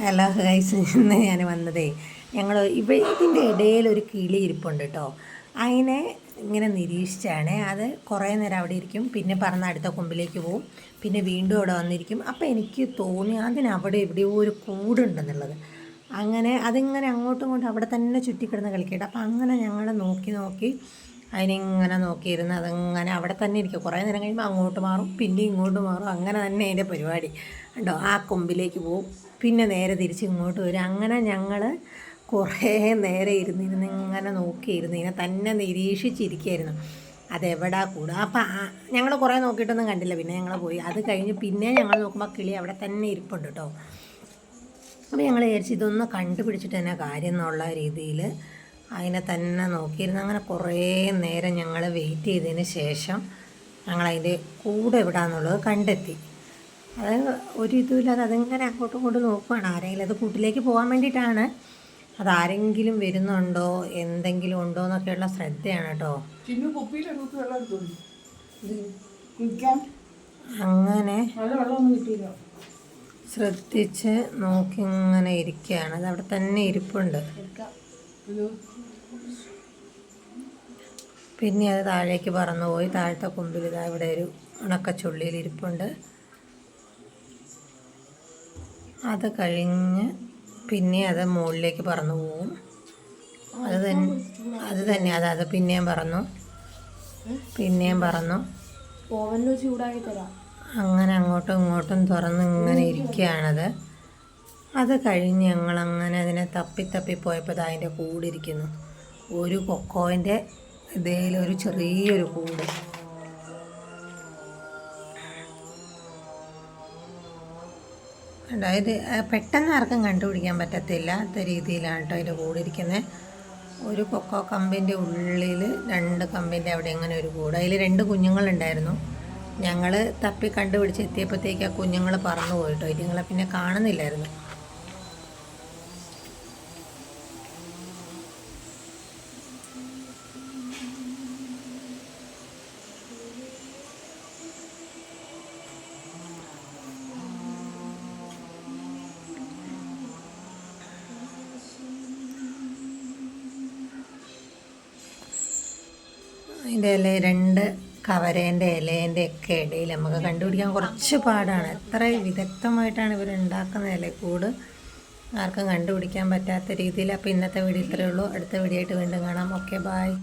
Hello guys ഇന്ന് ഞാൻ വന്നതേ ഞങ്ങൾ ഇവ ഇതിന്റെ ഇടയിൽ ഒരു കിളി ഇരിപ്പുണ്ട് കേട്ടോ അതിനെ ഇങ്ങനെ നിരീക്ഷിച്ചാണ്. അത് കുറേ നേരം അവിടെ ഇരിക്കും. പിന്നെ പറഞ്ഞ അടുത്ത കൊമ്പിലേക്ക് പോവും. പിന്നെ വീണ്ടും അവിടെ വന്നിരിക്കും. അപ്പോൾ എനിക്ക് തോന്നി അതിനവിടെ എവിടെയോ ഒരു കൂടുണ്ടെന്നുള്ളത്. അങ്ങനെ അതിങ്ങനെ അങ്ങോട്ടും ഇങ്ങോട്ടും അവിടെ തന്നെ ചുറ്റിക്കിടന്ന് കളിക്കട്ടെ. അപ്പോൾ അങ്ങനെ ഞങ്ങൾ നോക്കി നോക്കി അതിനിങ്ങനെ നോക്കിയിരുന്ന് അതങ്ങനെ അവിടെ തന്നെ ഇരിക്കും. കുറേ നേരം കഴിയുമ്പോൾ അങ്ങോട്ട് മാറും പിന്നെ ഇങ്ങോട്ട് മാറും. അങ്ങനെ തന്നെ അതിന്റെ പരിപാടി. കണ്ടോ? ആ കൊമ്പിലേക്ക് പോവും. പിന്നെ നേരെ തിരിച്ച് ഇങ്ങോട്ട് വരും. അങ്ങനെ ഞങ്ങൾ കുറേ നേരെ ഇരുന്നിരുന്ന് ഇങ്ങനെ നോക്കിയിരുന്ന്. ഇതിനെ തന്നെ നിരീക്ഷിച്ചിരിക്കുകയായിരുന്നു അതെവിടാ കൂടുക അപ്പം ഞങ്ങൾ കുറേ നോക്കിയിട്ടൊന്നും കണ്ടില്ല. പിന്നെ ഞങ്ങൾ പോയി. അത് കഴിഞ്ഞ് പിന്നെ ഞങ്ങൾ നോക്കുമ്പോൾ കിളി അവിടെ തന്നെ ഇരിപ്പുണ്ട് കേട്ടോ. അപ്പോൾ ഞങ്ങൾ വിചാരിച്ചു ഇതൊന്ന് കണ്ടുപിടിച്ചിട്ട് തന്നെ കാര്യം എന്നുള്ള രീതിയിൽ അതിനെ തന്നെ നോക്കിയിരുന്നു. അങ്ങനെ കുറേ നേരം ഞങ്ങൾ വെയിറ്റ് ചെയ്തതിന് ശേഷം ഞങ്ങൾ അതിന്റെ കൂടെ എവിടാന്നുള്ളത് കണ്ടെത്തി. അത് ഒരു ഇതുമില്ലാതെ അതിങ്ങനെ അങ്ങോട്ടും ഇങ്ങോട്ടും നോക്കുകയാണ് ആരെങ്കിലും അത് കൂട്ടിലേക്ക് പോകാൻ വേണ്ടിയിട്ടാണ്. അതാരെങ്കിലും വരുന്നുണ്ടോ? എന്തെങ്കിലും ഉണ്ടോ എന്നൊക്കെയുള്ള ശ്രദ്ധയാണ് കേട്ടോ. അങ്ങനെ ശ്രദ്ധിച്ച് നോക്കി ഇങ്ങനെ ഇരിക്കുകയാണ്. അത് അവിടെ തന്നെ ഇരിപ്പുണ്ട്. പിന്നെ അത് താഴേക്ക് പറന്നുപോയി. താഴത്തെ കൊമ്പിൽ ഇതാ ഇവിടെ ഒരു ഉണക്കച്ചുള്ളിയിൽ ഇരിപ്പുണ്ട്. അത് കഴിഞ്ഞ് പിന്നെ അത് മുകളിലേക്ക് പറന്നു പോകും അത് തന്നെ അത് തന്നെ അത് അത് പിന്നെയും പറന്നു. പിന്നെയും പറന്നു. അങ്ങനെ അങ്ങോട്ടും ഇങ്ങോട്ടും തുറന്ന് ഇങ്ങനെ ഇരിക്കുകയാണത്. അത് കഴിഞ്ഞ് ഞങ്ങളങ്ങനെ അതിനെ തപ്പി തപ്പി പോയപ്പോൾ അത് അതിന്റെ കൂടിരിക്കുന്നു. ഒരു കൊക്കോന്റെ ഇതേലൊരു ചെറിയൊരു കൂട്. അതായത് പെട്ടെന്ന് ആർക്കും കണ്ടുപിടിക്കാൻ പറ്റത്തില്ലാത്ത രീതിയിലാണ് കേട്ടോ അതിന്റെ കൂടിരിക്കുന്നത് ഒരു കൊക്കോ കമ്പിന്റെ ഉള്ളിൽ രണ്ട് കമ്പിന്റെ അവിടെ അങ്ങനെ ഒരു കൂട്. അതിൽ രണ്ട് കുഞ്ഞുങ്ങളുണ്ടായിരുന്നു. ഞങ്ങൾ തപ്പി കണ്ടുപിടിച്ച് എത്തിയപ്പോഴത്തേക്ക് ആ കുഞ്ഞുങ്ങൾ പറന്നു പോയിട്ടോ. ഇതുങ്ങളെ പിന്നെ കാണുന്നില്ലായിരുന്നു. അതിന്റെ ഇല രണ്ട് കവരേന്റെ ഇലേന്റെ ഒക്കെ ഇടയിൽ നമുക്ക് കണ്ടുപിടിക്കാൻ കുറച്ച് പാടാണ്. എത്ര വിദഗ്ധമായിട്ടാണ് ഇവർ ഉണ്ടാക്കുന്ന ഇലക്കൂട്. ആർക്കും കണ്ടുപിടിക്കാൻ പറ്റാത്ത രീതിയിൽ. അപ്പോൾ ഇന്നത്തെ വീഡിയോ ഇത്രയേ ഉള്ളൂ. അടുത്ത വീഡിയോ ആയിട്ട് വീണ്ടും കാണാം. Okay bye